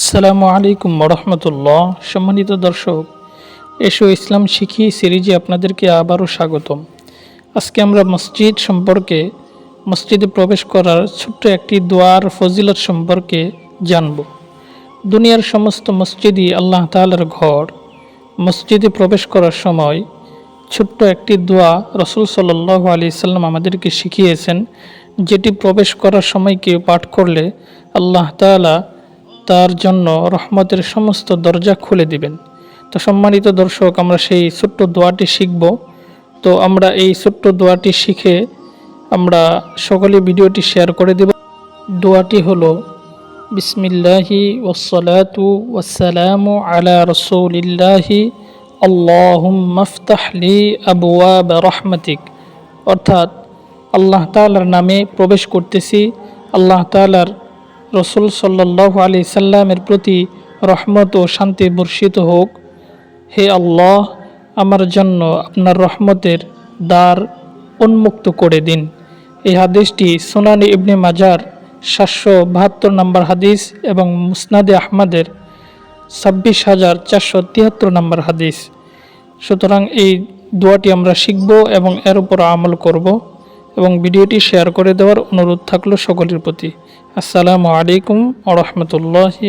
আসসালামু আলাইকুম রহমতুল্লাহ সম্মানিত দর্শক, এসো ইসলাম শিখি সিরিজে আপনাদেরকে আবারও স্বাগতম। আজকে আমরা মসজিদ সম্পর্কে, মসজিদে প্রবেশ করার ছোট্ট একটি দোয়ার ফজিলত সম্পর্কে জানব। দুনিয়ার সমস্ত মসজিদই আল্লাহ তাআলার ঘর। মসজিদে প্রবেশ করার সময় ছোট্ট একটি দোয়া রসুল সাল্লাহ আলি সাল্লাম আমাদেরকে শিখিয়েছেন, যেটি প্রবেশ করার সময় কেউ পাঠ করলে আল্লাহ তাআলা তার জন্য রহমতের সমস্ত দরজা খুলে দিবেন। তো সম্মানিত দর্শক, আমরা সেই ছোট্ট দোয়াটি শিখব। তো আমরা এই ছোট্ট দোয়াটি শিখে আমরা সকলে ভিডিওটি শেয়ার করে দেব। দোয়াটি হলো, বিসমিল্লাহি ওসলাতু ওয়াসালামু আলা রসুলিল্লাহি আল্লাহুম্মাফতাহলি আবওয়াব রহমাতিক। অর্থাৎ, আল্লাহ তাআলার নামে প্রবেশ করতেছি। আল্লাহ তাআলার রসুল সাল্লাহ আলি সাল্লামের প্রতি রহমত ও শান্তি বর্ষিত হোক। হে আল্লাহ, আমার জন্য আপনার রহমতের দ্বার উন্মুক্ত করে দিন। এই হাদিসটি সোনানি ইবনে মাজার সাতশো বাহাত্তর নম্বর হাদিস এবং মুসনাদে আহমদের ছাব্বিশ হাজার চারশো তিয়াত্তর নম্বর হাদিস। সুতরাং এই দোয়াটি আমরা শিখব এবং এর উপর আমল করব। এবং ভিডিওটি শেয়ার করে দেওয়ার অনুরোধ থাকল সকলের প্রতি। আসসালামু আলাইকুম আ রহমতুল্লাহি